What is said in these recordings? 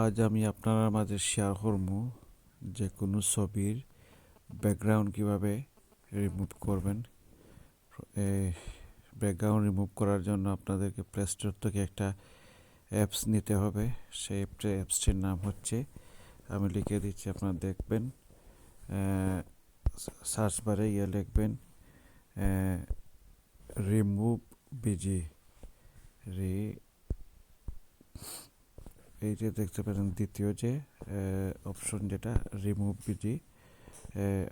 আজ আমি আপনার মাঝে শেয়ার করব যে কোনো ছবির ব্যাকগ্রাউন্ড কীভাবে রিমুভ করবেন। ব্যাকগ্রাউন্ড রিমুভ করার জন্য আপনাদেরকে প্লে স্টোর থেকে একটা অ্যাপস নিতে হবে। সেই অ্যাপসটির নাম হচ্ছে, আমি লিখে দিচ্ছি, আপনারা দেখবেন। সার্চ বারে ইয়ে লিখবেন রিমুভ বিজি রি এই যে দেখতে পারেন দ্বিতীয় যে অপশন যেটা রিমুভ বিডি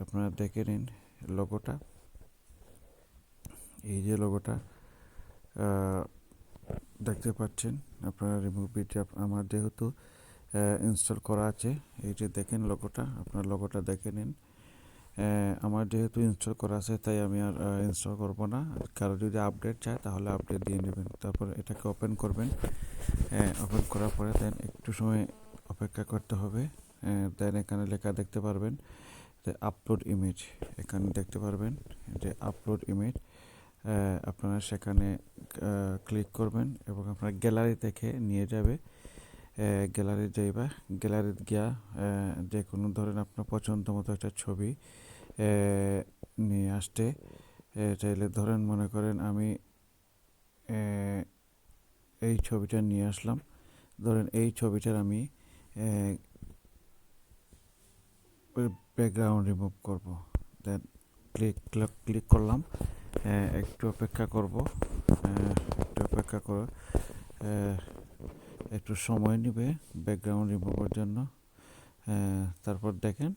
আপনারা দেখে নিন লোগোটা এই যে লোগোটা দেখতে পাচ্ছেন, আপনারা রিমুভ বিডি আমার যেহেতু ইনস্টল করা আছে, এই যে দেখেন লোগোটা আপনার লোগোটা দেখে নিন। আমার যেহেতু ইনস্টল করা আছে, তাই আমি আর ইনস্টল করব না। কারও যদি আপডেট চায়, তাহলে আপডেট দিয়ে নেবেন। তারপর এটাকে ওপেন করবেন। ওপেন করার পরে দেন একটু সময় অপেক্ষা করতে হবে। দেন এখানে লেখা দেখতে পারবেন যে আপলোড ইমেজ এখানে দেখতে পারবেন যে আপলোড ইমেজ আপনারা সেখানে ক্লিক করবেন এবং আপনার গ্যালারি থেকে নিয়ে যাবে। গ্যালারি যাইবা। গ্যালারিত গিয়া যে কোনো ধরেন আপনার পছন্দ মতো একটা ছবি নিয়ে আসতে চাইলে ধরেন মনে করেন আমি এই ছবিটা নিয়ে আসলাম। ধরেন এই ছবিটার আমি ব্যাকগ্রাউন্ড রিমুভ করব। দেন ক্লিক ক্লিক করলাম। একটু অপেক্ষা করব। একটু অপেক্ষা করে একটু সময় নেবে ব্যাকগ্রাউন্ড রিমুভের জন্য। তারপর দেখেন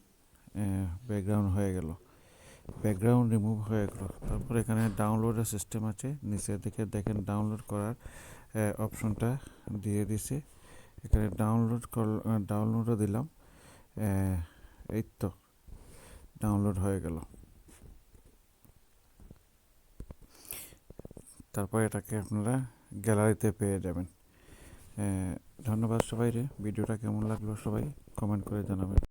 ব্যাকগ্রাউন্ড হয়ে গেল। ব্যাকগ্রাউন্ড রিমুভ হয়ে গেল। তারপর এখানে ডাউনলোডের সিস্টেম আছে। নিচের দিকে দেখেন ডাউনলোড করার অপশনটা দিয়ে দিছে। এখানে ডাউনলোড কর ডাউনলোডও দিলাম। এই তো ডাউনলোড হয়ে গেল। তারপর এটাকে আপনারা গ্যালারিতে পেয়ে যাবেন। ধন্যবাদ সবাই রে ভিডিওটা কেমন লাগল সবাই কমেন্ট করে জানাবেন।